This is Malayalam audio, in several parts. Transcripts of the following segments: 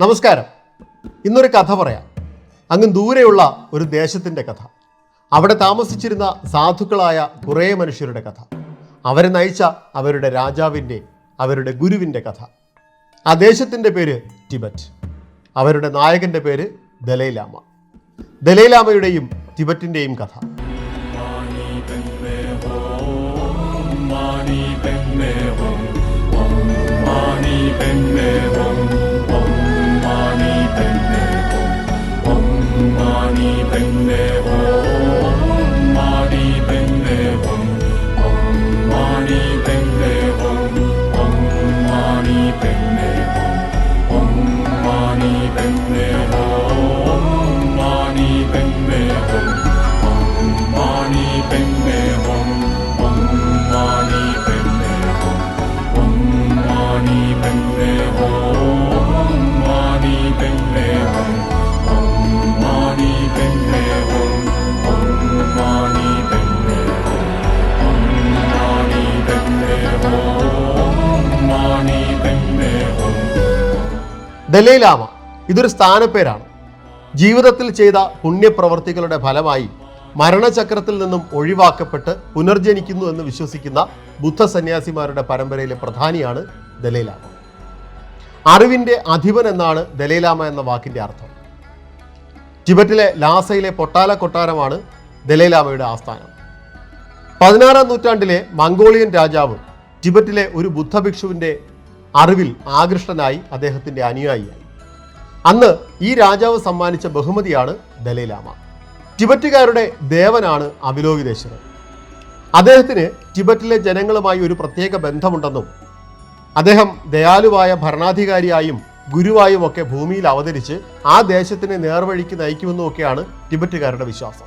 നമസ്കാരം. ഇന്നൊരു കഥ പറയാം. അങ്ങ് ദൂരെയുള്ള ഒരു ദേശത്തിന്റെ കഥ. അവിടെ താമസിച്ചിരുന്ന സാധുക്കളായ കുറേ മനുഷ്യരുടെ കഥ. അവരെ നയിച്ച അവരുടെ രാജാവിന്റെ അവരുടെ ഗുരുവിന്റെ കഥ. ആ ദേശത്തിന്റെ പേര് ടിബറ്റ്. അവരുടെ നായകന്റെ പേര് ദലൈലാമ. ദലൈലാമയുടെയും ടിബറ്റിന്റെയും കഥ. பெண்ணே ஓ ദലൈലാമ. ഇതൊരു സ്ഥാനപ്പേരാണ്. ജീവിതത്തിൽ ചെയ്ത പുണ്യപ്രവർത്തികളുടെ ഫലമായി മരണചക്രത്തിൽ നിന്നും ഒഴിവാക്കപ്പെട്ട് പുനർജനിക്കുന്നു എന്ന് വിശ്വസിക്കുന്ന ബുദ്ധ സന്യാസിമാരുടെ പരമ്പരയിലെ പ്രധാനിയാണ് ദലൈലാമ. അറിവിന്റെ അധിപൻ എന്നാണ് ദലൈലാമ എന്ന വാക്കിന്റെ അർത്ഥം. ടിബറ്റിലെ ലാസയിലെ പൊട്ടാല കൊട്ടാരമാണ് ദലൈലാമയുടെ ആസ്ഥാനം. പതിനാറാം നൂറ്റാണ്ടിലെ മംഗോളിയൻ രാജാവ് ടിബറ്റിലെ ഒരു ബുദ്ധഭിക്ഷുവിന്റെ അറിവിൽ ആകൃഷ്ടനായി അദ്ദേഹത്തിന്റെ അനുയായിയായി. അന്ന് ഈ രാജാവ് സമ്മാനിച്ച ബഹുമതിയാണ് ദലൈലാമ. ടിബറ്റുകാരുടെ ദേവനാണ് അവിലോകിതേശ്വരൻ. അദ്ദേഹത്തിന് ടിബറ്റിലെ ജനങ്ങളുമായി ഒരു പ്രത്യേക ബന്ധമുണ്ടെന്നും അദ്ദേഹം ദയാലുവായ ഭരണാധികാരിയായും ഗുരുവായും ഒക്കെ ഭൂമിയിൽ അവതരിച്ച് ആ ദേശത്തിനെ നേർവഴിക്ക് നയിക്കുമെന്നും ഒക്കെയാണ് ടിബറ്റുകാരുടെ വിശ്വാസം.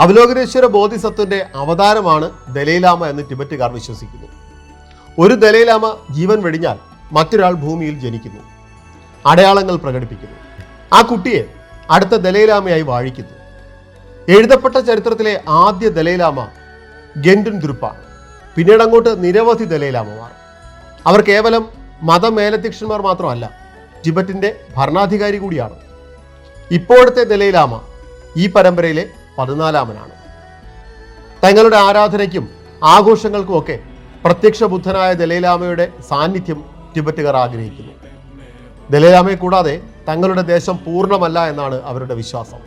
അവലോകനേശ്വര ബോധിസത്വന്റെ അവതാരമാണ് ദലൈലാമ എന്ന് ടിബറ്റുകാർ വിശ്വസിക്കുന്നു. ഒരു ദലൈലാമ ജീവൻ വെടിഞ്ഞാൽ മറ്റൊരാൾ ഭൂമിയിൽ ജനിക്കുന്നു. അടയാളങ്ങൾ പ്രകടിപ്പിക്കുന്നു. ആ കുട്ടിയെ അടുത്ത ദലൈലാമയായി വാഴിക്കുന്നു. എഴുതപ്പെട്ട ചരിത്രത്തിലെ ആദ്യ ദലൈലാമ ഗെൻഡുൻ ഗ്രൂപ്പാണ്. പിന്നീട് അങ്ങോട്ട് നിരവധി ദലൈലാമമാർ. അവർ കേവലം മതമേലധ്യക്ഷന്മാർ മാത്രമല്ല ടിബറ്റിന്റെ ഭരണാധികാരി കൂടിയാണ്. ഇപ്പോഴത്തെ ദലൈലാമ ഈ പരമ്പരയിലെ പതിനാലാമനാണ്. തങ്ങളുടെ ആരാധനയ്ക്കും ആഘോഷങ്ങൾക്കുമൊക്കെ പ്രത്യക്ഷ ബുദ്ധനായ ദലൈലാമയുടെ സാന്നിധ്യം ടിബറ്റുകാർ ആഗ്രഹിക്കുന്നു. ദലൈലാമയെ കൂടാതെ തങ്ങളുടെ ദേശം പൂർണമല്ല എന്നാണ് അവരുടെ വിശ്വാസം.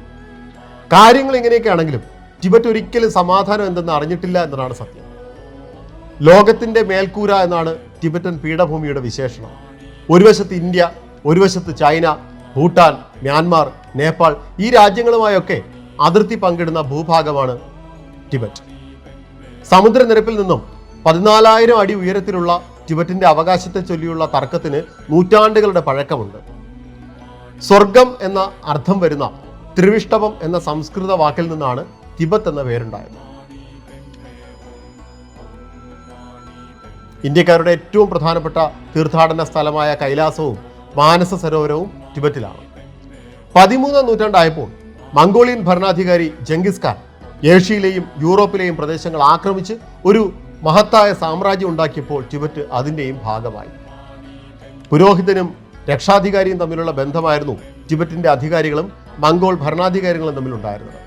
കാര്യങ്ങൾ ഇങ്ങനെയൊക്കെ ആണെങ്കിലും ടിബറ്റ് ഒരിക്കലും സമാധാനം എന്തെന്ന് അറിഞ്ഞിട്ടില്ല എന്നതാണ് സത്യം. ലോകത്തിന്റെ മേൽക്കൂര എന്നാണ് ടിബറ്റൻ പീഠഭൂമിയുടെ വിശേഷണം. ഒരു വശത്ത് ഇന്ത്യ ഒരു വശത്ത് ചൈന ഭൂട്ടാൻ മ്യാൻമാർ നേപ്പാൾ ഈ രാജ്യങ്ങളുമായൊക്കെ അതിർത്തി പങ്കിടുന്ന ഭൂഭാഗമാണ് ടിബറ്റ്. സമുദ്രനിരപ്പിൽ നിന്നും പതിനാലായിരം അടി ഉയരത്തിലുള്ള ടിബറ്റിന്റെ അവകാശത്തെ ചൊല്ലിയുള്ള തർക്കത്തിന് നൂറ്റാണ്ടുകളുടെ പഴക്കമുണ്ട്. സ്വർഗം എന്ന അർത്ഥം വരുന്ന ത്രിവിഷ്ടവം എന്ന സംസ്കൃത വാക്കിൽ നിന്നാണ് ടിബത്ത് എന്ന പേരുണ്ടായത്. ഇന്ത്യക്കാരുടെ ഏറ്റവും പ്രധാനപ്പെട്ട തീർത്ഥാടന സ്ഥലമായ കൈലാസവും മാനസ സരോവരവും ടിബറ്റിലാണ്. പതിമൂന്നാം നൂറ്റാണ്ടായപ്പോൾ മംഗോളിയൻ ഭരണാധികാരി ജംഗിസ് ഖാൻ ഏഷ്യയിലെയും യൂറോപ്പിലെയും പ്രദേശങ്ങൾ ആക്രമിച്ച് ഒരു മഹത്തായ സാമ്രാജ്യം ഉണ്ടാക്കിയപ്പോൾ ടിബറ്റ് അതിന്റെയും ഭാഗമായി. പുരോഹിതനും രക്ഷാധികാരിയും തമ്മിലുള്ള ബന്ധമായിരുന്നു ടിബറ്റിന്റെ അധികാരികളും മംഗോൾ ഭരണാധികാരികളും തമ്മിലുണ്ടായിരുന്നത്.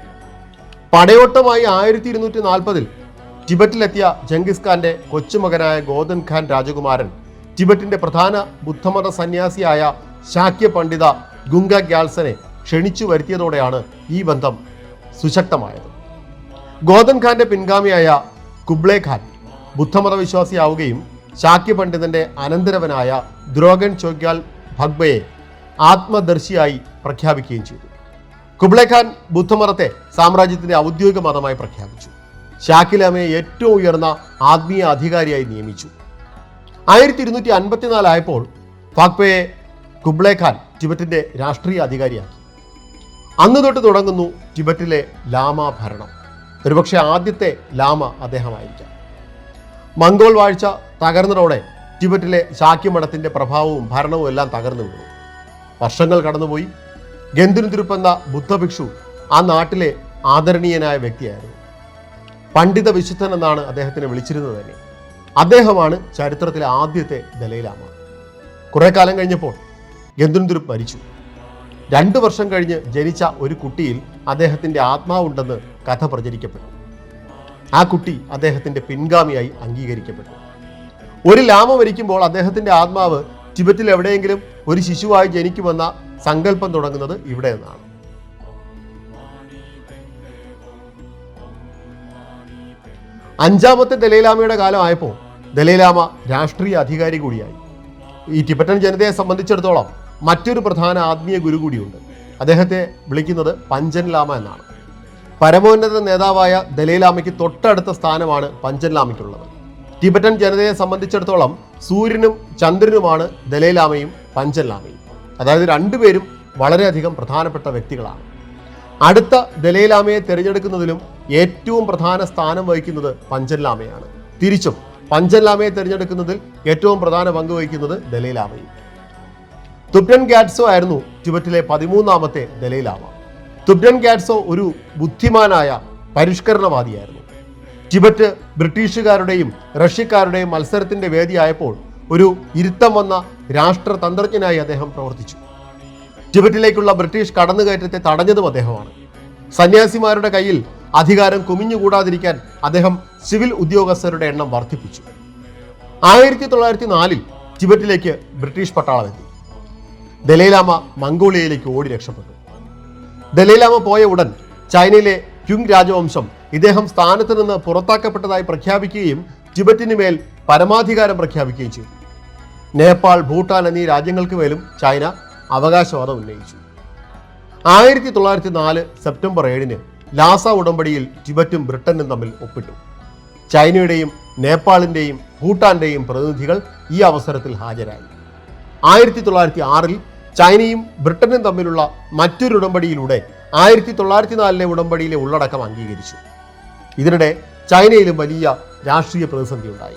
പടയോട്ടമായി ആയിരത്തി ഇരുന്നൂറ്റി നാൽപ്പതിൽ ടിബറ്റിലെത്തിയ ജംഗിസ് ഖാന്റെ കൊച്ചുമകനായ ഗോദൻ ഖാൻ രാജകുമാരൻ ടിബറ്റിന്റെ പ്രധാന ബുദ്ധമത സന്യാസിയായ ശാക്യ പണ്ഡിത ഗുംഗ ഗ്യാൽസനെ ക്ഷണിച്ചു വരുത്തിയതോടെയാണ് ഈ ബന്ധം സുശക്തമായത്. ഗോദൻ ഖാന്റെ പിൻഗാമിയായ കുബ്ലെ ഖാൻ ബുദ്ധമത വിശ്വാസിയാവുകയും ശാക്യ പണ്ഡിതന്റെ അനന്തരവനായ ദ്രോഗൻ ചോഗ്യാൽ ഭഗ്ബയെ ആത്മദർശിയായി പ്രഖ്യാപിക്കുകയും ചെയ്തു. കുബ്ലെ ഖാൻ ബുദ്ധമതത്തെ സാമ്രാജ്യത്തിന്റെ ഔദ്യോഗിക മതമായി പ്രഖ്യാപിച്ചു. ഷാക്കിലാമയെ ഏറ്റവും ഉയർന്ന ആത്മീയ അധികാരിയായി നിയമിച്ചു. ആയിരത്തി ഇരുന്നൂറ്റി അൻപത്തിനാലായപ്പോൾ ഫാക്പയെ കുബ്ലേഖാൻ ടിബറ്റിന്റെ രാഷ്ട്രീയ അധികാരിയാക്കി. അന്ന് തൊട്ട് തുടങ്ങുന്നു ടിബറ്റിലെ ലാമ ഭരണം. ഒരുപക്ഷെ ആദ്യത്തെ ലാമ അദ്ദേഹമായിരിക്കാം. മംഗോൾ വാഴ്ച തകർന്നതോടെ ടിബറ്റിലെ ശാക്യമഠത്തിന്റെ പ്രഭാവവും ഭരണവും എല്ലാം തകർന്നു വീണു. വർഷങ്ങൾ കടന്നുപോയി. ഗന്തുനുതിരുപ്പ് എന്ന ബുദ്ധഭിക്ഷു ആ നാട്ടിലെ ആദരണീയനായ വ്യക്തിയായിരുന്നു. പണ്ഡിത വിശുദ്ധൻ എന്നാണ് അദ്ദേഹത്തിനെ വിളിച്ചിരുന്നത് തന്നെ. അദ്ദേഹമാണ് ചരിത്രത്തിലെ ആദ്യത്തെ ദലൈലാമ. കുറെ കാലം കഴിഞ്ഞപ്പോൾ ഗന്ധുന്ദ്രുപ് മരിച്ചു. രണ്ടു വർഷം കഴിഞ്ഞ് ജനിച്ച ഒരു കുട്ടിയിൽ അദ്ദേഹത്തിന്റെ ആത്മാവുണ്ടെന്ന് കഥ പ്രചരിക്കപ്പെട്ടു. ആ കുട്ടി അദ്ദേഹത്തിന്റെ പിൻഗാമിയായി അംഗീകരിക്കപ്പെട്ടു. ഒരു ലാമ മരിക്കുമ്പോൾ അദ്ദേഹത്തിന്റെ ആത്മാവ് ടിബറ്റിൽ എവിടെയെങ്കിലും ഒരു ശിശുവായി ജനിക്കുമെന്ന സങ്കല്പം തുടങ്ങുന്നത് ഇവിടെ നിന്നാണ്. അഞ്ചാമത്തെ ദലൈലാമയുടെ കാലമായപ്പോൾ ദലൈലാമ രാഷ്ട്രീയ അധികാരി കൂടിയായി. ഈ ടിബറ്റൻ ജനതയെ സംബന്ധിച്ചിടത്തോളം മറ്റൊരു പ്രധാന ആത്മീയ ഗുരു കൂടിയുണ്ട്. അദ്ദേഹത്തെ വിളിക്കുന്നത് പഞ്ചൻ ലാമ എന്നാണ്. പരമോന്നത നേതാവായ ദലൈലാമയ്ക്ക് തൊട്ടടുത്ത സ്ഥാനമാണ് പഞ്ചൻ ലാമയ്ക്കുള്ളത് ടിബറ്റൻ ജനതയെ സംബന്ധിച്ചിടത്തോളം സൂര്യനും ചന്ദ്രനുമാണ് ദലൈലാമയും പഞ്ചൻ ലാമയും അതായത് രണ്ടുപേരും വളരെയധികം പ്രധാനപ്പെട്ട വ്യക്തികളാണ്. അടുത്ത ദലൈലാമയെ തിരഞ്ഞെടുക്കുന്നതിലും ഏറ്റവും പ്രധാന സ്ഥാനം വഹിക്കുന്നത് പഞ്ചൻലാമയാണ്. തിരിച്ചും പഞ്ചൻലാമയെ തിരഞ്ഞെടുക്കുന്നതിൽ ഏറ്റവും പ്രധാന പങ്ക് വഹിക്കുന്നത് ദലൈലാമയും. തുപ്റ്റൻ ഗാറ്റ്സോ ആയിരുന്നു ടിബറ്റിലെ പതിമൂന്നാമത്തെ ദലൈലാമ. തുബ്രൻ ഗാഡ്സോ ഒരു ബുദ്ധിമാനായ പരിഷ്കരണവാദിയായിരുന്നു. ടിബറ്റ് ബ്രിട്ടീഷുകാരുടെയും റഷ്യക്കാരുടെയും മത്സരത്തിന്റെ വേദിയായപ്പോൾ ഒരു ഇരുത്തം വന്ന രാഷ്ട്രതന്ത്രജ്ഞനായി അദ്ദേഹം പ്രവർത്തിച്ചു. ടിബറ്റിലേക്കുള്ള ബ്രിട്ടീഷ് കടന്നുകയറ്റത്തെ തടഞ്ഞതും അദ്ദേഹമാണ്. സന്യാസിമാരുടെ കയ്യിൽ അധികാരം കുമിഞ്ഞുകൂടാതിരിക്കാൻ അദ്ദേഹം സിവിൽ ഉദ്യോഗസ്ഥരുടെ എണ്ണം വർദ്ധിപ്പിച്ചു. ആയിരത്തി തൊള്ളായിരത്തി നാലിൽ ടിബറ്റിലേക്ക് ബ്രിട്ടീഷ് പട്ടാളമെത്തി. ദലൈലാമ മംഗോളിയയിലേക്ക് ഓടി രക്ഷപ്പെട്ടു. ദലൈലാമ പോയ ഉടൻ ചൈനയിലെ ക്യുങ് രാജവംശം ഇദ്ദേഹം സ്ഥാനത്ത് നിന്ന് പുറത്താക്കപ്പെട്ടതായി പ്രഖ്യാപിക്കുകയും ടിബറ്റിന് മേൽ പരമാധികാരം പ്രഖ്യാപിക്കുകയും ചെയ്തു. നേപ്പാൾ ഭൂട്ടാൻ എന്നീ രാജ്യങ്ങൾക്ക് മേലും ചൈന അവകാശവാദം ഉന്നയിച്ചു. ആയിരത്തി തൊള്ളായിരത്തി നാല് സെപ്റ്റംബർ ഏഴിന് ലാസ ഉടമ്പടിയിൽ ടിബറ്റും ബ്രിട്ടനും തമ്മിൽ ഒപ്പിട്ടു. ചൈനയുടെയും നേപ്പാളിന്റെയും ഭൂട്ടാന്റെയും പ്രതിനിധികൾ ഈ അവസരത്തിൽ ഹാജരായി. ആയിരത്തി തൊള്ളായിരത്തി ആറിൽ ചൈനയും ബ്രിട്ടനും തമ്മിലുള്ള മറ്റൊരു ഉടമ്പടിയിലൂടെ ആയിരത്തി തൊള്ളായിരത്തി നാലിലെ ഉടമ്പടിയിലെ ഉള്ളടക്കം അംഗീകരിച്ചു. ഇതിനിടെ ചൈനയിലും വലിയ രാഷ്ട്രീയ പ്രതിസന്ധി ഉണ്ടായി.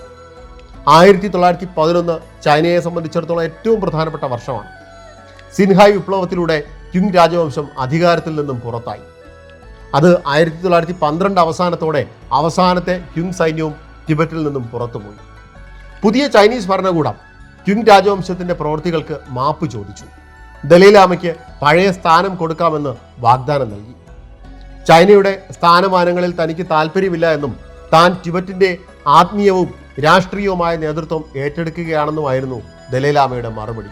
ആയിരത്തി തൊള്ളായിരത്തി പതിനൊന്ന് ചൈനയെ സംബന്ധിച്ചിടത്തോളം ഏറ്റവും പ്രധാനപ്പെട്ട വർഷമാണ്. സിൻഹായ് വിപ്ലവത്തിലൂടെ ക്യുങ് രാജവംശം അധികാരത്തിൽ നിന്നും പുറത്തായി. അത് ആയിരത്തി തൊള്ളായിരത്തി പന്ത്രണ്ട് അവസാനത്തോടെ അവസാനത്തെ ക്യുങ് സൈന്യവും ടിബറ്റിൽ നിന്നും പുറത്തുപോയി. പുതിയ ചൈനീസ് ഭരണകൂടം ക്യുങ് രാജവംശത്തിന്റെ പ്രവൃത്തികൾക്ക് മാപ്പ് ചോദിച്ചു. ദലൈലാമയ്ക്ക് പഴയ സ്ഥാനം കൊടുക്കാമെന്ന് വാഗ്ദാനം നൽകി. ചൈനയുടെ സ്ഥാനമാനങ്ങളിൽ തനിക്ക് താല്പര്യമില്ല എന്നും താൻ ടിബറ്റിന്റെ ആത്മീയവും രാഷ്ട്രീയവുമായ നേതൃത്വം ഏറ്റെടുക്കുകയാണെന്നുമായിരുന്നു ദലൈലാമയുടെ മറുപടി.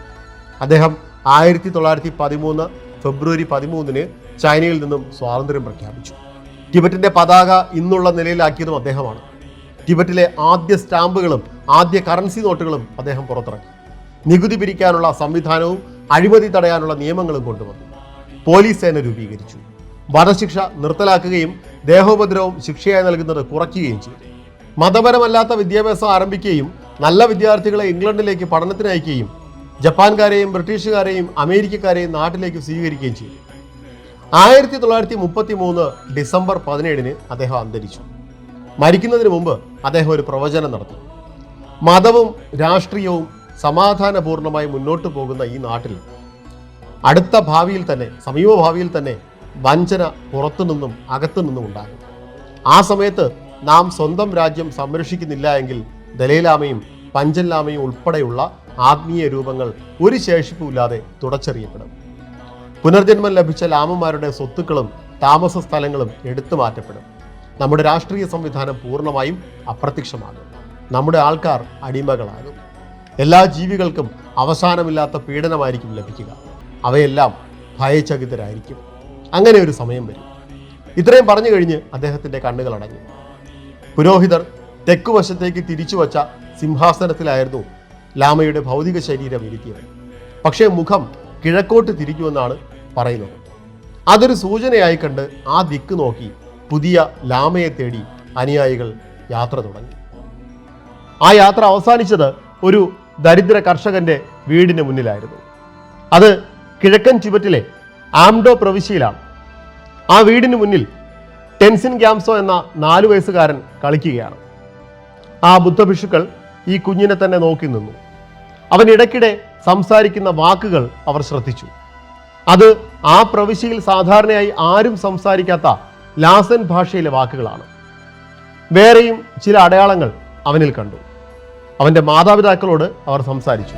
അദ്ദേഹം ആയിരത്തി തൊള്ളായിരത്തി പതിമൂന്ന് ഫെബ്രുവരി പതിമൂന്നിന് ചൈനയിൽ നിന്നും സ്വാതന്ത്ര്യം പ്രഖ്യാപിച്ചു. ടിബറ്റിന്റെ പതാക ഇന്നുള്ള നിലയിലാക്കിയതും അദ്ദേഹമാണ്. ടിബറ്റിലെ ആദ്യ സ്റ്റാമ്പുകളും ആദ്യ കറൻസി നോട്ടുകളും അദ്ദേഹം പുറത്തിറക്കി. നികുതി പിരിക്കാനുള്ള സംവിധാനവും അഴിമതി തടയാനുള്ള നിയമങ്ങളും കൊണ്ടുവന്നു. പോലീസ് സേന രൂപീകരിച്ചു. വധശിക്ഷ നിർത്തലാക്കുകയും ദേഹോപദ്രവം ശിക്ഷയായി നൽകുന്നത് കുറയ്ക്കുകയും ചെയ്തു. മതപരമല്ലാത്ത വിദ്യാഭ്യാസം ആരംഭിക്കുകയും നല്ല വിദ്യാർത്ഥികളെ ഇംഗ്ലണ്ടിലേക്ക് പഠനത്തിന് അയക്കുകയും ജപ്പാൻകാരെയും ബ്രിട്ടീഷുകാരെയും അമേരിക്കക്കാരെയും നാട്ടിലേക്ക് സ്വീകരിക്കുകയും ചെയ്തു. ആയിരത്തി തൊള്ളായിരത്തി മുപ്പത്തി മൂന്ന് ഡിസംബർ പതിനേഴിന് അദ്ദേഹം അന്തരിച്ചു. മരിക്കുന്നതിന് മുമ്പ് അദ്ദേഹം ഒരു പ്രവചനം നടത്തി. മതവും രാഷ്ട്രീയവും സമാധാനപൂർണമായി മുന്നോട്ട് പോകുന്ന ഈ നാട്ടിൽ അടുത്ത ഭാവിയിൽ തന്നെ സമീപ ഭാവിയിൽ തന്നെ വഞ്ചന അകത്തു നിന്നും ഉണ്ടാകും. ആ സമയത്ത് നാം സ്വന്തം രാജ്യം സംരക്ഷിക്കുന്നില്ല എങ്കിൽ ദലൈലാമയും പഞ്ചൻലാമയും ഉൾപ്പെടെയുള്ള ആത്മീയ രൂപങ്ങൾ ഒരു ശേഷിപ്പുമില്ലാതെ തുടച്ചെറിയപ്പെടും. പുനർജന്മം ലഭിച്ച ലാമന്മാരുടെ സ്വത്തുക്കളും താമസ സ്ഥലങ്ങളും എടുത്തു മാറ്റപ്പെടും. നമ്മുടെ രാഷ്ട്രീയ സംവിധാനം പൂർണമായും അപ്രത്യക്ഷമാകും. നമ്മുടെ ആൾക്കാർ അടിമകളാകും. എല്ലാ ജീവികൾക്കും അവസാനമില്ലാത്ത പീഡനമായിരിക്കും ലഭിക്കുക. അവയെല്ലാം ഭയചകിതരായിരിക്കും. അങ്ങനെ ഒരു സമയം വരും. ഇത്രയും പറഞ്ഞു കഴിഞ്ഞ് അദ്ദേഹത്തിന്റെ കണ്ണുകൾ അടഞ്ഞു. പുരോഹിതർ തെക്കുവശത്തേക്ക് തിരിച്ചു വച്ച സിംഹാസനത്തിലായിരുന്നു ലാമയുടെ ഭൗതിക ശരീരം ഇരുത്തിയത് പക്ഷേ മുഖം കിഴക്കോട്ട് തിരിക്കുമെന്നാണ് പറയുന്നത്. അതൊരു സൂചനയായി കണ്ട് ആ ദിക്ക് നോക്കി പുതിയ ലാമയെ തേടി അനുയായികൾ യാത്ര തുടങ്ങി. ആ യാത്ര അവസാനിച്ചത് ഒരു ദരിദ്ര കർഷകന്റെ വീടിന് മുന്നിലായിരുന്നു. അത് കിഴക്കൻ ടിബറ്റിലെ ആംഡോ പ്രവിശ്യയിലാണ്. ആ വീടിന് മുന്നിൽ ടെൻസിൻ ഗ്യാംസോ എന്ന നാലു വയസ്സുകാരൻ കളിക്കുകയാണ്. ആ ബുദ്ധഭിഷുക്കൾ ഈ കുഞ്ഞിനെ തന്നെ നോക്കി നിന്നു. അവൻ ഇടയ്ക്കിടെ സംസാരിക്കുന്ന വാക്കുകൾ അവർ ശ്രദ്ധിച്ചു. അത് ആ പ്രവിശ്യയിൽ സാധാരണയായി ആരും സംസാരിക്കാത്ത ലാസൻ ഭാഷയിലെ വാക്കുകളാണ്. വേറെയും ചില അടയാളങ്ങൾ അവനിൽ കണ്ടു. അവന്റെ മാതാപിതാക്കളോട് അവർ സംസാരിച്ചു.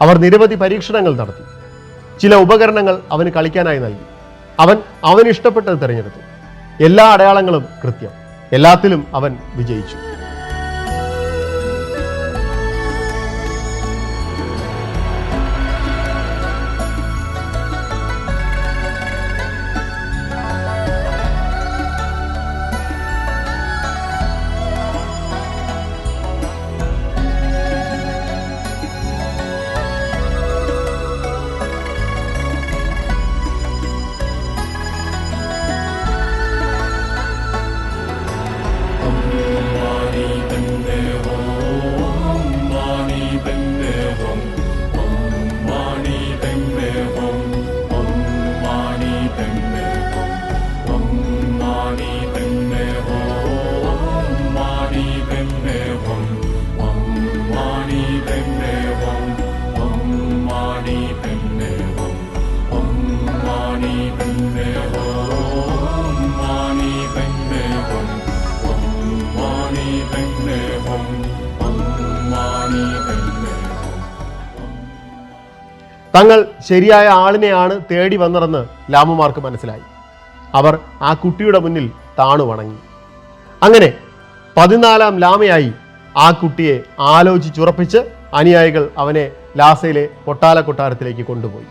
അവർ നിരവധി പരീക്ഷണങ്ങൾ നടത്തി. ചില ഉപകരണങ്ങൾ അവന് കളിക്കാനായി നൽകി. അവൻ അവനിഷ്ടപ്പെട്ടത് തിരഞ്ഞെടുത്തു. എല്ലാ അടയാളങ്ങളും കൃത്യം. എല്ലാത്തിലും അവൻ വിജയിച്ചു. തങ്ങൾ ശരിയായ ആളിനെയാണ് തേടി വന്നതെന്ന് ലാമുമാർക്ക് മനസ്സിലായി. അവർ ആ കുട്ടിയുടെ മുന്നിൽ താണു വണങ്ങി. അങ്ങനെ പതിനാലാം ലാമയായി ആ കുട്ടിയെ ആലോചിച്ചുറപ്പിച്ച് അനുയായികൾ അവനെ ലാസയിലെ കൊട്ടാല കൊട്ടാരത്തിലേക്ക് കൊണ്ടുപോയി.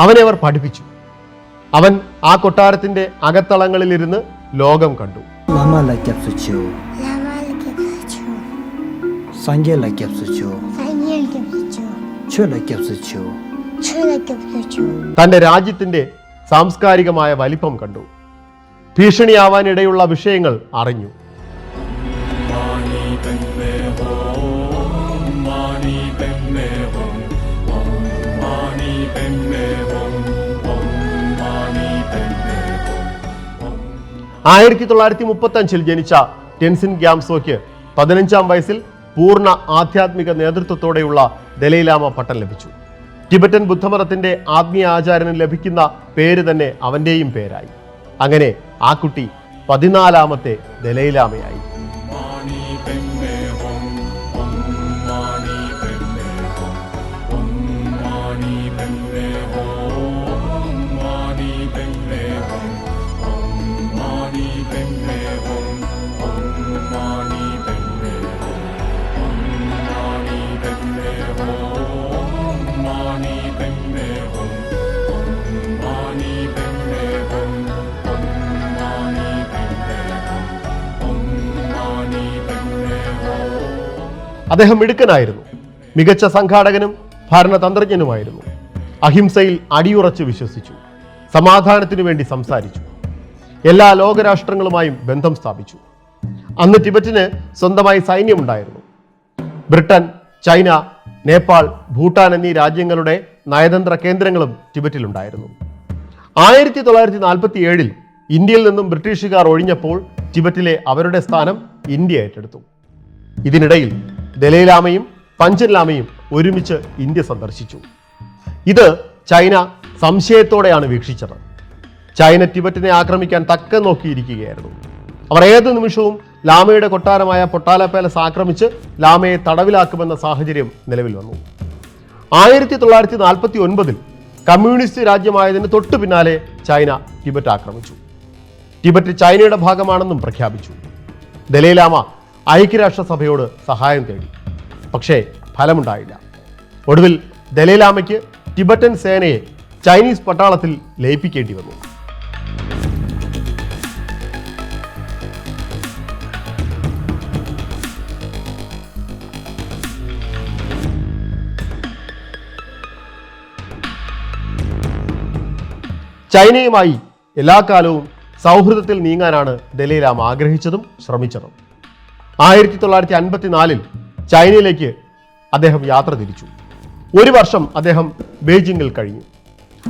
അവനെ അവർ പഠിപ്പിച്ചു. അവൻ ആ കൊട്ടാരത്തിന്റെ അകത്തളങ്ങളിലിരുന്ന് ലോകം കണ്ടു. തന്റെ രാജ്യത്തിന്റെ സാംസ്കാരികമായ വലിപ്പം കണ്ടു. ഭീഷണിയാവാനിടയുള്ള വിഷയങ്ങൾ അറിഞ്ഞു. ആയിരത്തി തൊള്ളായിരത്തി മുപ്പത്തി അഞ്ചിൽ ജനിച്ച ടെൻസിൻ ഗ്യാംസോയ്ക്ക് പതിനഞ്ചാം വയസ്സിൽ പൂർണ ആധ്യാത്മിക നേതൃത്വത്തോടെയുള്ള ദലൈലാമ പട്ടം ലഭിച്ചു. ടിബറ്റൻ ബുദ്ധമതത്തിന്റെ ആത്മീയ ആചാരന് ലഭിക്കുന്ന പേര് തന്നെ അവന്റെയും പേരായി. അങ്ങനെ ആ കുട്ടി പതിനാലാമത്തെ ദലൈലാമയായി. അദ്ദേഹം മിടുക്കനായിരുന്നു. മികച്ച സംഘാടകനും ഭരണതന്ത്രജ്ഞനുമായിരുന്നു. അഹിംസയിൽ അടിയുറച്ച് വിശ്വസിച്ചു. സമാധാനത്തിനു വേണ്ടി സംസാരിച്ചു. എല്ലാ ലോകരാഷ്ട്രങ്ങളുമായും ബന്ധം സ്ഥാപിച്ചു. അന്ന് ടിബറ്റിന് സ്വന്തമായി സൈന്യമുണ്ടായിരുന്നു. ബ്രിട്ടൻ ചൈന നേപ്പാൾ ഭൂട്ടാൻ എന്നീ രാജ്യങ്ങളുടെ നയതന്ത്ര കേന്ദ്രങ്ങളും ടിബറ്റിലുണ്ടായിരുന്നു. ആയിരത്തി തൊള്ളായിരത്തി നാൽപ്പത്തി ഏഴിൽ ഇന്ത്യയിൽ നിന്നും ബ്രിട്ടീഷുകാർ ഒഴിഞ്ഞപ്പോൾ ടിബറ്റിലെ അവരുടെ സ്ഥാനം ഇന്ത്യ ഏറ്റെടുത്തു. ഇതിനിടയിൽ ദലൈലാമയും പഞ്ചൻ ലാമയും ഒരുമിച്ച് ഇന്ത്യ സന്ദർശിച്ചു. ഇത് ചൈന സംശയത്തോടെയാണ് വീക്ഷിച്ചത്. ചൈന ടിബറ്റിനെ ആക്രമിക്കാൻ തക്കം നോക്കിയിരിക്കുകയായിരുന്നു. അവർ ഏത് നിമിഷവും ലാമയുടെ കൊട്ടാരമായ പൊട്ടാല പാലസ് ആക്രമിച്ച് ലാമയെ തടവിലാക്കുമെന്ന സാഹചര്യം നിലവിൽ വന്നു. ആയിരത്തി തൊള്ളായിരത്തി നാൽപ്പത്തി ഒൻപതിൽ കമ്മ്യൂണിസ്റ്റ് രാജ്യമായതിന് തൊട്ടു പിന്നാലെ ചൈന ടിബറ്റ് ആക്രമിച്ചു. ടിബറ്റ് ചൈനയുടെ ഭാഗമാണെന്നും പ്രഖ്യാപിച്ചു. ദലൈലാമ ഐക്യരാഷ്ട്രസഭയോട് സഹായം തേടി. പക്ഷേ ഫലമുണ്ടായില്ല. ഒടുവിൽ ദലൈലാമയ്ക്ക് ടിബറ്റൻ സേനയെ ചൈനീസ് പട്ടാളത്തിൽ ലയിപ്പിക്കേണ്ടി വന്നു. ചൈനയുമായി എല്ലാ കാലവും സൗഹൃദത്തിൽ നീങ്ങാനാണ് ദലൈലാമ ആഗ്രഹിച്ചതും ശ്രമിച്ചതും. ആയിരത്തി തൊള്ളായിരത്തി അൻപത്തിനാലിൽ ചൈനയിലേക്ക് അദ്ദേഹം യാത്ര തിരിച്ചു. ഒരു വർഷം അദ്ദേഹം ബെയ്ജിങ്ങിൽ കഴിഞ്ഞു.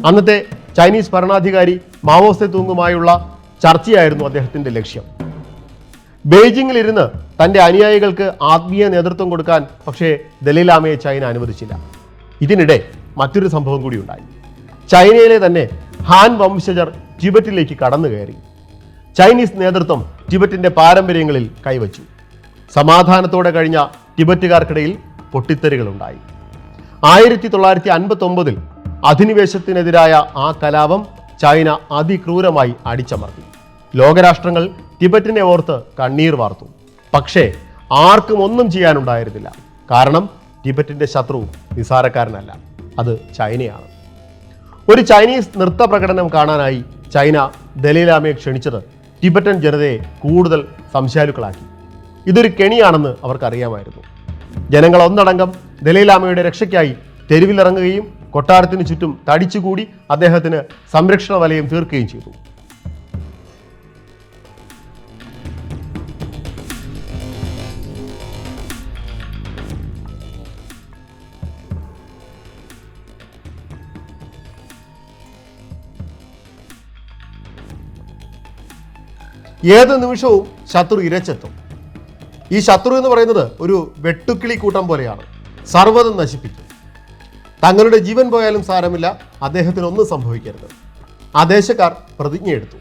അന്നത്തെ ചൈനീസ് ഭരണാധികാരി മാവോ തൂങ്ങുമായുള്ള ചർച്ചയായിരുന്നു അദ്ദേഹത്തിന്റെ ലക്ഷ്യം. ബെയ്ജിങ്ങിൽ ഇരുന്ന് തന്റെ അനുയായികൾക്ക് ആത്മീയ നേതൃത്വം കൊടുക്കാൻ പക്ഷേ ദലീലാമയെ ചൈന അനുവദിച്ചില്ല. ഇതിനിടെ മറ്റൊരു സംഭവം കൂടി ഉണ്ടായി. ചൈനയിലെ തന്നെ ഹാൻ വംശജർ ടിബറ്റിലേക്ക് കടന്നു കയറി ചൈനീസ് നേതൃത്വം ടിബറ്റിന്റെ പാരമ്പര്യങ്ങളിൽ കൈവച്ചു. സമാധാനത്തോടെ കഴിഞ്ഞ ടിബറ്റുകാർക്കിടയിൽ പൊട്ടിത്തെറികളുണ്ടായി. ആയിരത്തി തൊള്ളായിരത്തി അൻപത്തി ഒമ്പതിൽ അധിനിവേശത്തിനെതിരായ ആ കലാപം ചൈന അതിക്രൂരമായി അടിച്ചമർത്തി. ലോകരാഷ്ട്രങ്ങൾ ടിബറ്റിനെ ഓർത്ത് കണ്ണീർ വാർത്തു. പക്ഷേ ആർക്കും ഒന്നും ചെയ്യാനുണ്ടായിരുന്നില്ല. കാരണം ടിബറ്റിന്റെ ശത്രു നിസാരക്കാരനല്ല അത് ചൈനയാണ്. ഒരു ചൈനീസ് നൃത്ത പ്രകടനം കാണാനായി ചൈന ദലൈലാമയെ ക്ഷണിച്ചത് ടിബറ്റൻ ജനതയെ കൂടുതൽ സംശയാലുക്കളാക്കി. ഇതൊരു കെണിയാണെന്ന് അവർക്കറിയാമായിരുന്നു. ജനങ്ങൾ ഒന്നടങ്കം ദലൈലാമയുടെ രക്ഷയ്ക്കായി തെരുവിലിറങ്ങുകയും കൊട്ടാരത്തിന് ചുറ്റും തടിച്ചുകൂടി അദ്ദേഹത്തിന് സംരക്ഷണ വലയം തീർക്കുകയും ചെയ്തു. ഏത് നിമിഷവും ശത്രു ഇരച്ചെത്തും. ഈ ശത്രു എന്ന് പറയുന്നത് ഒരു വെട്ടുക്കിളി കൂട്ടം പോലെയാണ്. സർവതും നശിപ്പിക്കും. തങ്ങളുടെ ജീവൻ പോയാലും സാരമില്ല അദ്ദേഹത്തിന് ഒന്നും സംഭവിക്കരുത്. ആ ദേശക്കാർ പ്രതിജ്ഞയെടുത്തു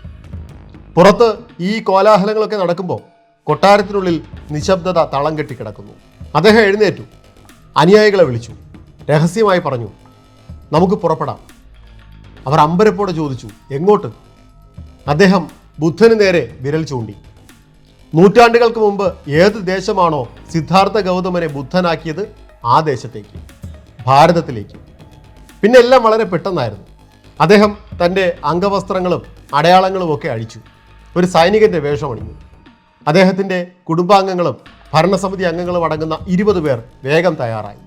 പുറത്ത് ഈ കോലാഹലങ്ങളൊക്കെ നടക്കുമ്പോൾ കൊട്ടാരത്തിനുള്ളിൽ നിശബ്ദത തളം കെട്ടിക്കിടക്കുന്നു അദ്ദേഹം എഴുന്നേറ്റു. അനുയായികളെ വിളിച്ചു. രഹസ്യമായി പറഞ്ഞു നമുക്ക് പുറപ്പെടാം. അവർ അമ്പരപ്പോടെ ചോദിച്ചു എങ്ങോട്ട്? അദ്ദേഹം ബുദ്ധന് നേരെ വിരൽ ചൂണ്ടി. നൂറ്റാണ്ടുകൾക്ക് മുമ്പ് ഏത് ദേശമാണോ സിദ്ധാർത്ഥ ഗൗതമനെ ബുദ്ധനാക്കിയത് ആ ദേശത്തേക്ക് ഭാരതത്തിലേക്ക്. പിന്നെ എല്ലാം വളരെ പെട്ടെന്നായിരുന്നു. അദ്ദേഹം തന്റെ അംഗവസ്ത്രങ്ങളും അടയാളങ്ങളും ഒക്കെ അഴിച്ചു. ഒരു സൈനികന്റെ വേഷമണിഞ്ഞു. അദ്ദേഹത്തിന്റെ കുടുംബാംഗങ്ങളും ഭരണസമിതി അംഗങ്ങളും അടങ്ങുന്ന ഇരുപത് പേർ വേഗം തയ്യാറായി.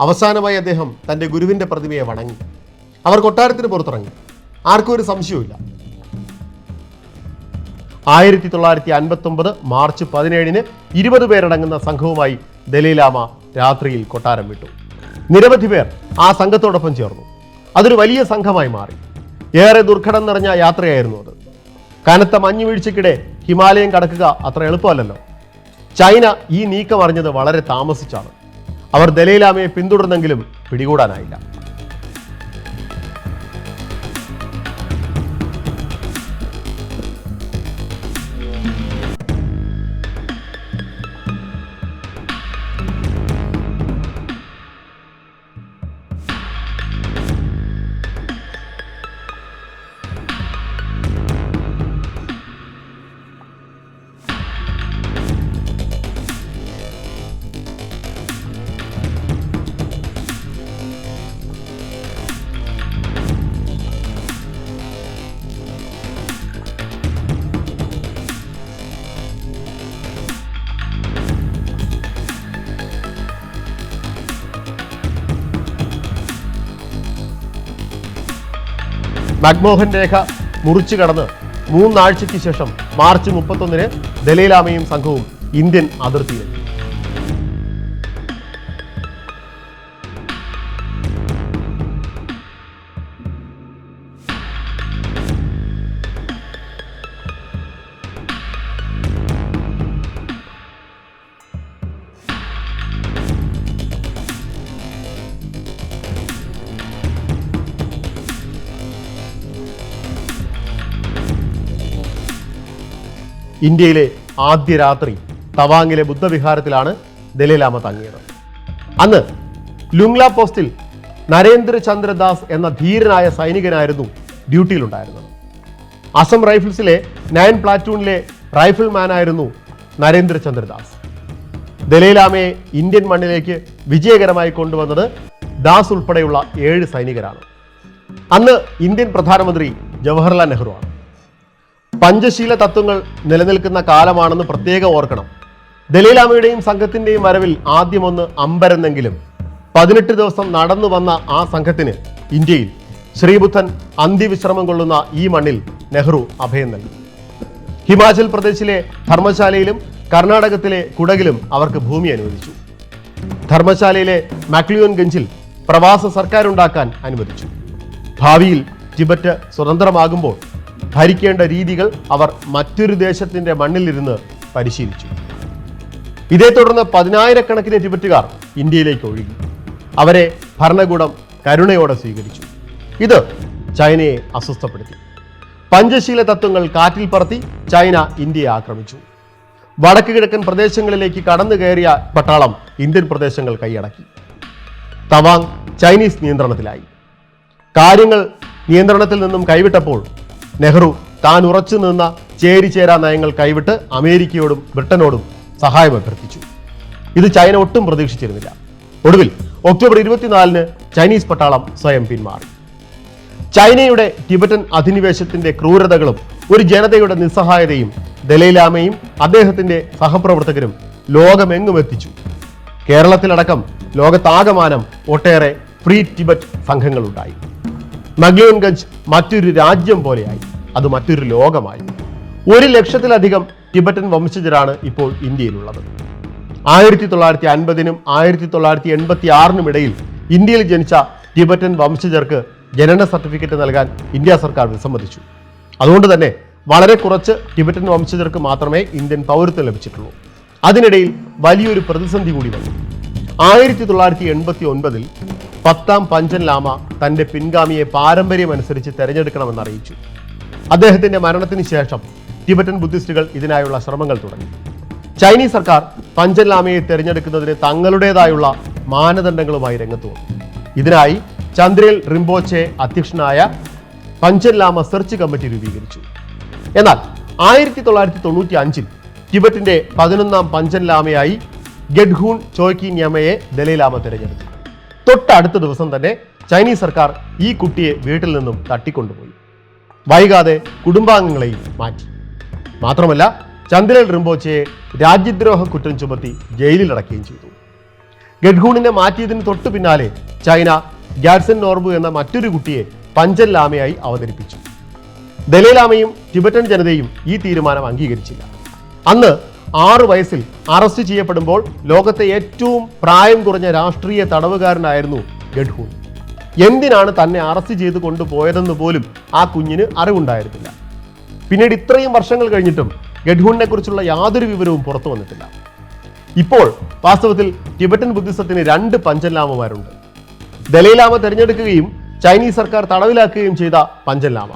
അവസാനമായി അദ്ദേഹം തന്റെ ഗുരുവിന്റെ പ്രതിമയെ വണങ്ങി. അവർ കൊട്ടാരത്തിന് പുറത്തിറങ്ങി. ആർക്കും ഒരു സംശയവുമില്ല. ആയിരത്തി തൊള്ളായിരത്തി അൻപത്തൊമ്പത് മാർച്ച് പതിനേഴിന് ഇരുപത് പേരടങ്ങുന്ന സംഘവുമായി ദലൈലാമ രാത്രിയിൽ കൊട്ടാരം വിട്ടു. നിരവധി പേർ ആ സംഘത്തോടൊപ്പം ചേർന്നു. അതൊരു വലിയ സംഘമായി മാറി. ഏറെ ദുർഘടം നിറഞ്ഞ യാത്രയായിരുന്നു അത്. കനത്ത മഞ്ഞു വീഴ്ചയ്ക്കിടെ ഹിമാലയം കടക്കുക അത്ര എളുപ്പമല്ലല്ലോ. ചൈന ഈ നീക്കം അറിഞ്ഞത് വളരെ താമസിച്ചാണ്. അവർ ദലൈലാമയെ പിന്തുടർന്നെങ്കിലും പിടികൂടാനായില്ല. മൻമോഹൻ രേഖ മുറിച്ചു കടന്ന് മൂന്നാഴ്ചയ്ക്ക് ശേഷം മാർച്ച് മുപ്പത്തൊന്നിന് ദലൈലാമയും സംഘവും ഇന്ത്യൻ അതിർത്തിയിലെത്തി ഇന്ത്യയിലെ ആദ്യ രാത്രി തവാങ്ങിലെ ബുദ്ധവിഹാരത്തിലാണ് ദലൈലാമ തങ്ങിയത്. അന്ന് ലുങ്ല പോസ്റ്റിൽ നരേന്ദ്രചന്ദ്രദാസ് എന്ന ധീരനായ സൈനികനായിരുന്നു ഡ്യൂട്ടിയിലുണ്ടായിരുന്നത്. അസം റൈഫിൾസിലെ നയൻ പ്ലാറ്റൂണിലെ റൈഫിൾമാനായിരുന്നു നരേന്ദ്രചന്ദ്രദാസ്. ദലൈലാമയെ ഇന്ത്യൻ മണ്ണിലേക്ക് വിജയകരമായി കൊണ്ടുവന്നത് ദാസ് ഉൾപ്പെടെയുള്ള ഏഴ് സൈനികരാണ്. അന്ന് ഇന്ത്യൻ പ്രധാനമന്ത്രി ജവഹർലാൽ നെഹ്റു ആണ് പഞ്ചശീല തത്വങ്ങൾ നിലനിൽക്കുന്ന കാലമാണെന്ന് പ്രത്യേകം ഓർക്കണം. ദലീലാമയുടെയും സംഘത്തിന്റെയും വരവിൽ ആദ്യമൊന്ന് അമ്പരന്നെങ്കിലും പതിനെട്ട് ദിവസം നടന്നു വന്ന ആ സംഘത്തിന് ഇന്ത്യയിൽ ശ്രീബുദ്ധൻ അന്ത്യവിശ്രമം കൊള്ളുന്ന ഈ മണ്ണിൽ നെഹ്റു അഭയം നൽകി. ഹിമാചൽ പ്രദേശിലെ ധർമ്മശാലയിലും കർണാടകത്തിലെ കുടകിലും അവർക്ക് ഭൂമി അനുവദിച്ചു. ധർമ്മശാലയിലെ മാക്ലിയോൻഗഞ്ചിൽ പ്രവാസ സർക്കാരുണ്ടാക്കാൻ അനുവദിച്ചു. ഭാവിയിൽ ടിബറ്റ് സ്വതന്ത്രമാകുമ്പോൾ ഭരിക്കേണ്ട രീതികൾ അവർ മറ്റൊരു ദേശത്തിന്റെ മണ്ണിലിരുന്ന് പരിശീലിച്ചു. ഇതേ തുടർന്ന് പതിനായിരക്കണക്കിന് ടിബറ്റുകാർ ഇന്ത്യയിലേക്ക് ഒഴുകി. അവരെ ഭരണകൂടം കരുണയോടെ സ്വീകരിച്ചു. ഇത് ചൈനയെ അസ്വസ്ഥപ്പെടുത്തി. പഞ്ചശീല തത്വങ്ങൾ കാറ്റിൽ പറത്തി ചൈന ഇന്ത്യയെ ആക്രമിച്ചു. വടക്ക് കിഴക്കൻ പ്രദേശങ്ങളിലേക്ക് കടന്നു കയറിയ പട്ടാളം ഇന്ത്യൻ പ്രദേശങ്ങൾ കൈയടക്കി. തവാങ് ചൈനീസ് നിയന്ത്രണത്തിലായി. കാര്യങ്ങൾ നിയന്ത്രണത്തിൽ നിന്നും കൈവിട്ടപ്പോൾ നെഹ്റു താൻ ഉറച്ചു നിന്ന ചേരിചേരാ നയങ്ങൾ കൈവിട്ട് അമേരിക്കയോടും ബ്രിട്ടനോടും സഹായം അഭ്യർത്ഥിച്ചു. ഇത് ചൈന ഒട്ടും പ്രതീക്ഷിച്ചിരുന്നില്ല. ഒടുവിൽ ഒക്ടോബർ ഇരുപത്തിനാലിന് ചൈനീസ് പട്ടാളം സ്വയം പിന്മാറി. ചൈനയുടെ ടിബറ്റൻ അധിനിവേശത്തിന്റെ ക്രൂരതകളും ഒരു ജനതയുടെ നിസ്സഹായതയും ദലൈലാമയും അദ്ദേഹത്തിന്റെ സഹപ്രവർത്തകരും ലോകമെങ്ങും എത്തിച്ചു. കേരളത്തിലടക്കം ലോകത്താകമാനം ഒട്ടേറെ ഫ്രീ ടിബറ്റ് സംഘങ്ങളുണ്ടായി. മഗ്ലിയോൻഗഞ്ച് മറ്റൊരു രാജ്യം പോലെയായി. അത് മറ്റൊരു ലോകമായി. ഒരു ലക്ഷത്തിലധികം ടിബറ്റൻ വംശജരാണ് ഇപ്പോൾ ഇന്ത്യയിലുള്ളത്. ആയിരത്തി തൊള്ളായിരത്തി അൻപതിനും ആയിരത്തി തൊള്ളായിരത്തി എൺപത്തി ആറിനും ഇടയിൽ ഇന്ത്യയിൽ ജനിച്ച ടിബറ്റൻ വംശജർക്ക് ജനന സർട്ടിഫിക്കറ്റ് നൽകാൻ ഇന്ത്യ സർക്കാർ വിസമ്മതിച്ചു. അതുകൊണ്ട് തന്നെ വളരെ കുറച്ച് ടിബറ്റൻ വംശജർക്ക് മാത്രമേ ഇന്ത്യൻ പൗരത്വം ലഭിച്ചിട്ടുള്ളൂ. അതിനിടയിൽ വലിയൊരു പ്രതിസന്ധി കൂടി വന്നു. ആയിരത്തി തൊള്ളായിരത്തി എൺപത്തി ഒൻപതിൽ പത്താം പഞ്ചൻ ലാമ തന്റെ പിൻഗാമിയെ പാരമ്പര്യമനുസരിച്ച് തെരഞ്ഞെടുക്കണമെന്ന് അറിയിച്ചു. അദ്ദേഹത്തിന്റെ മരണത്തിന് ശേഷം ടിബറ്റൻ ബുദ്ധിസ്റ്റുകൾ ഇതിനായുള്ള ശ്രമങ്ങൾ തുടങ്ങി. ചൈനീസ് സർക്കാർ പഞ്ചൻ ലാമയെ തെരഞ്ഞെടുക്കുന്നതിന് തങ്ങളുടേതായുള്ള മാനദണ്ഡങ്ങളുമായി രംഗത്ത് വന്നു. ഇതിനായി ചന്ദ്രയിൽ റിംബോച്ചെ അധ്യക്ഷനായ പഞ്ചൻ ലാമ സെർച്ച് കമ്മിറ്റി രൂപീകരിച്ചു. എന്നാൽ ആയിരത്തി തൊള്ളായിരത്തി തൊണ്ണൂറ്റി അഞ്ചിൽ ടിബറ്റിന്റെ പതിനൊന്നാം പഞ്ചൻ ലാമയായി ഗഡ്ഹൂൺ ചോയ്ക്കി ന്യമയെ ദലൈലാമ തിരഞ്ഞെടുത്തു. തൊട്ടടുത്ത ദിവസം തന്നെ ചൈനീസ് സർക്കാർ ഈ കുട്ടിയെ വീട്ടിൽ നിന്നും തട്ടിക്കൊണ്ടുപോയി. വൈകാതെ കുടുംബാംഗങ്ങളെയും മാറ്റി. മാത്രമല്ല ചന്ദ്രേൽ റിംബോച്ചയെ രാജ്യദ്രോഹ കുറ്റം ചുമത്തി ജയിലിലടക്കുകയും ചെയ്തു. ഗഡ്ഗൂണിനെ മാറ്റിയതിന് തൊട്ടു പിന്നാലെ ചൈന ഗാഡ്സൻ നോർബു എന്ന മറ്റൊരു കുട്ടിയെ പഞ്ചൻ ലാമയായി അവതരിപ്പിച്ചു. ദലൈലാമയും ടിബറ്റൻ ജനതയും ഈ തീരുമാനം അംഗീകരിച്ചില്ല. അന്ന് ആറു വയസ്സിൽ അറസ്റ്റ് ചെയ്യപ്പെടുമ്പോൾ ലോകത്തെ ഏറ്റവും പ്രായം കുറഞ്ഞ രാഷ്ട്രീയ തടവുകാരനായിരുന്നു ഗഡ്ഹൂൺ എന്തിനാണ് തന്നെ അറസ്റ്റ് ചെയ്ത് കൊണ്ടുപോയതെന്ന് പോലും ആ കുഞ്ഞിന് അറിവുണ്ടായിരുന്നില്ല. പിന്നീട് ഇത്രയും വർഷങ്ങൾ കഴിഞ്ഞിട്ടും ഗഡ്ഹൂണിനെ കുറിച്ചുള്ള യാതൊരു വിവരവും പുറത്തു വന്നിട്ടില്ല. ഇപ്പോൾ വാസ്തവത്തിൽ ടിബറ്റൻ ബുദ്ധിസത്തിന് രണ്ട് പഞ്ചൻലാമമാരുണ്ട്. ദലൈലാമ തിരഞ്ഞെടുക്കുകയും ചൈനീസ് സർക്കാർ തടവിലാക്കുകയും ചെയ്ത പഞ്ചൻലാമ.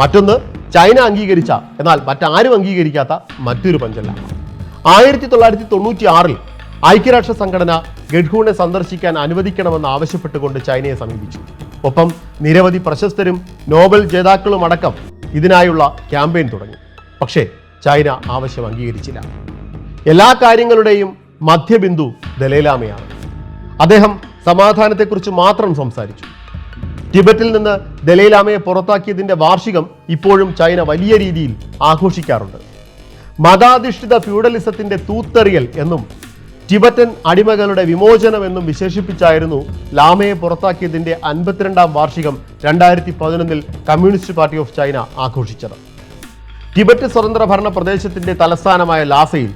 മറ്റൊന്ന് ചൈന അംഗീകരിച്ച എന്നാൽ മറ്റാരും അംഗീകരിക്കാത്ത മറ്റൊരു പഞ്ചൻലാമ. ആയിരത്തി തൊള്ളായിരത്തി തൊണ്ണൂറ്റി ആറിൽ ഐക്യരാഷ്ട്ര സംഘടന ഗഡ്ഹൂണെ സന്ദർശിക്കാൻ അനുവദിക്കണമെന്ന് ആവശ്യപ്പെട്ടുകൊണ്ട് ചൈനയെ സമീപിച്ചു. ഒപ്പം നിരവധി പ്രശസ്തരും നോബൽ ജേതാക്കളും അടക്കം ഇതിനായുള്ള ക്യാമ്പയിൻ തുടങ്ങി. പക്ഷേ ചൈന ആവശ്യം അംഗീകരിച്ചില്ല. എല്ലാ കാര്യങ്ങളുടെയും മധ്യബിന്ദു ദലൈലാമയാണ്. അദ്ദേഹം സമാധാനത്തെക്കുറിച്ച് മാത്രം സംസാരിച്ചു. ടിബറ്റിൽ നിന്ന് ദലൈലാമയെ പുറത്താക്കിയതിന്റെ വാർഷികം ഇപ്പോഴും ചൈന വലിയ രീതിയിൽ ആഘോഷിക്കാറുണ്ട്. മതാധിഷ്ഠിത ഫ്യൂഡലിസത്തിന്റെ തൂത്തെറിയൽ എന്നും ടിബറ്റൻ അടിമകളുടെ വിമോചനം എന്നും വിശേഷിപ്പിച്ചായിരുന്നു ലാമയെ പുറത്താക്കിയതിന്റെ അൻപത്തിരണ്ടാം വാർഷികം രണ്ടായിരത്തി പതിനൊന്നിൽ കമ്മ്യൂണിസ്റ്റ് പാർട്ടി ഓഫ് ചൈന ആഘോഷിച്ചത്. ടിബറ്റ് സ്വതന്ത്ര ഭരണ പ്രദേശത്തിന്റെ തലസ്ഥാനമായ ലാസയിൽ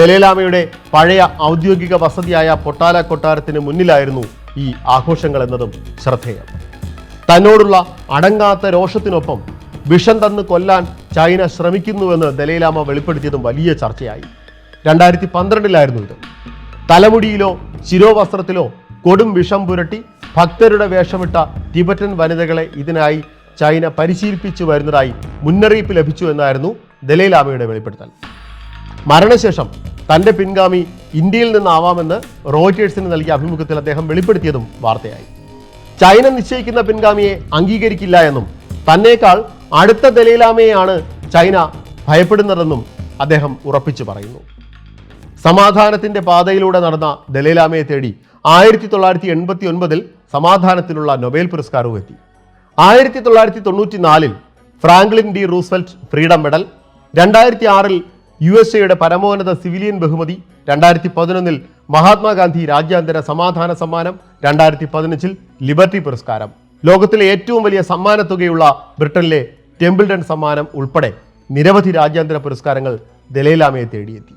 ദലൈലാമയുടെ പഴയ ഔദ്യോഗിക വസതിയായ പൊട്ടാല കൊട്ടാരത്തിന് മുന്നിലായിരുന്നു ഈ ആഘോഷങ്ങൾ എന്നതും ശ്രദ്ധേയം. തന്നോടുള്ള അടങ്ങാത്ത രോഷത്തിനൊപ്പം വിഷം തന്ന് കൊല്ലാൻ ചൈന ശ്രമിക്കുന്നുവെന്ന് ദലൈലാമ വെളിപ്പെടുത്തിയതും വലിയ ചർച്ചയായി. രണ്ടായിരത്തി പന്ത്രണ്ടിലായിരുന്നു ഇത്. തലമുടിയിലോ ശിരോവസ്ത്രത്തിലോ കൊടും വിഷം പുരട്ടി ഭക്തരുടെ വേഷമിട്ട ടിബറ്റൻ വനിതകളെ ഇതിനായി ചൈന പരിശീലിപ്പിച്ചു വരുന്നതായി മുന്നറിയിപ്പ് ലഭിച്ചു എന്നായിരുന്നു ദലൈലാമയുടെ വെളിപ്പെടുത്തൽ. മരണശേഷം തന്റെ പിൻഗാമി ഇന്ത്യയിൽ നിന്നാവാമെന്ന് റോയിറ്റേഴ്സിന് നൽകിയ അഭിമുഖത്തിൽ അദ്ദേഹം വെളിപ്പെടുത്തിയതും വാർത്തയായി. ചൈന നിശ്ചയിക്കുന്ന പിൻഗാമിയെ അംഗീകരിക്കില്ല എന്നും തന്നേക്കാൾ അടുത്ത ദലൈലാമയെയാണ് ചൈന ഭയപ്പെടുന്നതെന്നും അദ്ദേഹം ഉറപ്പിച്ചു പറയുന്നു. സമാധാനത്തിന്റെ പാതയിലൂടെ നടന്ന ദലൈലാമയെ തേടി ആയിരത്തി തൊള്ളായിരത്തി എൺപത്തി ഒൻപതിൽ സമാധാനത്തിനുള്ള നൊബേൽ പുരസ്കാരവും എത്തി. ആയിരത്തി തൊള്ളായിരത്തി തൊണ്ണൂറ്റി നാലിൽ Franklin D Roosevelt freedom medal രണ്ടായിരത്തി ആറിൽ യു എസ് എയുടെ പരമോന്നത സിവിലിയൻ ബഹുമതി രണ്ടായിരത്തി പതിനൊന്നിൽ മഹാത്മാഗാന്ധി രാജ്യാന്തര സമാധാന സമ്മാനം രണ്ടായിരത്തി പതിനഞ്ചിൽ ലിബർട്ടി പുരസ്കാരം. ലോകത്തിലെ ഏറ്റവും വലിയ സമ്മാനത്തുകയുള്ള ബ്രിട്ടനിലെ ടെമ്പിൾഡൺ സമ്മാനം ഉൾപ്പെടെ നിരവധി രാജ്യാന്തര പുരസ്കാരങ്ങൾ ദലൈലാമയെ തേടിയെത്തി.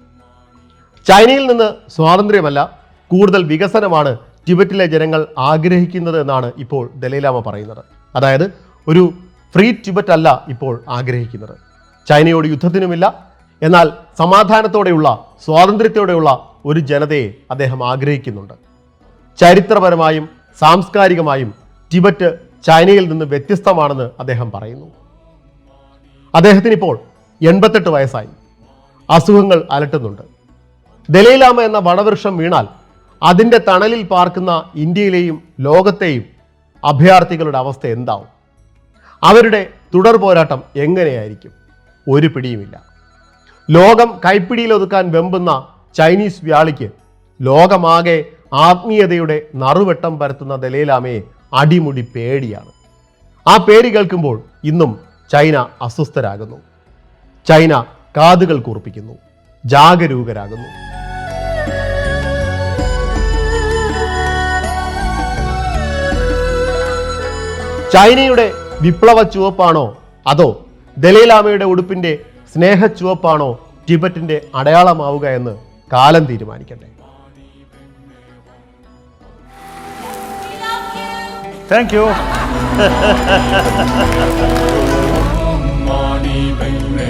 ചൈനയിൽ നിന്ന് സ്വാതന്ത്ര്യമല്ല കൂടുതൽ വികസനമാണ് ടിബറ്റിലെ ജനങ്ങൾ ആഗ്രഹിക്കുന്നത് എന്നാണ് ഇപ്പോൾ ദലൈലാമ പറയുന്നത്. അതായത് ഒരു ഫ്രീ ടിബറ്റ് അല്ല ഇപ്പോൾ ആഗ്രഹിക്കുന്നത്. ചൈനയോട് യുദ്ധത്തിനുമില്ല എന്നാൽ സമാധാനത്തോടെയുള്ള സ്വാതന്ത്ര്യത്തോടെയുള്ള ഒരു ജനതയെ അദ്ദേഹം ആഗ്രഹിക്കുന്നുണ്ട്. ചരിത്രപരമായും സാംസ്കാരികമായും ടിബറ്റ് ചൈനയിൽ നിന്ന് വ്യത്യസ്തമാണെന്ന് അദ്ദേഹം പറയുന്നു. അദ്ദേഹത്തിന് ഇപ്പോൾ എൺപത്തെട്ട് വയസ്സായി. അസുഖങ്ങൾ അലട്ടുന്നുണ്ട്. ദലൈലാമ എന്ന വടവൃക്ഷം വീണാൽ അതിന്റെ തണലിൽ പാർക്കുന്ന ഇന്ത്യയിലെയും ലോകത്തെയും അഭയാർത്ഥികളുടെ അവസ്ഥ എന്താവും? അവരുടെ തുടർ പോരാട്ടം എങ്ങനെയായിരിക്കും? ഒരു പിടിയുമില്ല. ലോകം കൈപ്പിടിയിലൊതുക്കാൻ വെമ്പുന്ന ചൈനീസ് വ്യാളിക്ക് ലോകമാകെ ആത്മീയതയുടെ നറുവെട്ടം പരത്തുന്ന ദലൈലാമയെ അടിമുടി പേടിയാണ്. ആ പേടി കേൾക്കുമ്പോൾ ഇന്നും ചൈന അസ്വസ്ഥരാകുന്നു. ചൈന കാതുകൾ കൂർപ്പിക്കുന്നു. ജാഗരൂകരാകുന്നു. ചൈനയുടെ വിപ്ലവ ചുവപ്പാണോ? അതോ ദലൈലാമയുടെ ഉടുപ്പിന്റെ സ്നേഹ ചുവപ്പാണോ ടിബറ്റിന്റെ അടയാളമാവുക എന്ന് കാലം തീരുമാനിക്കട്ടെ. Thank you Money, Padme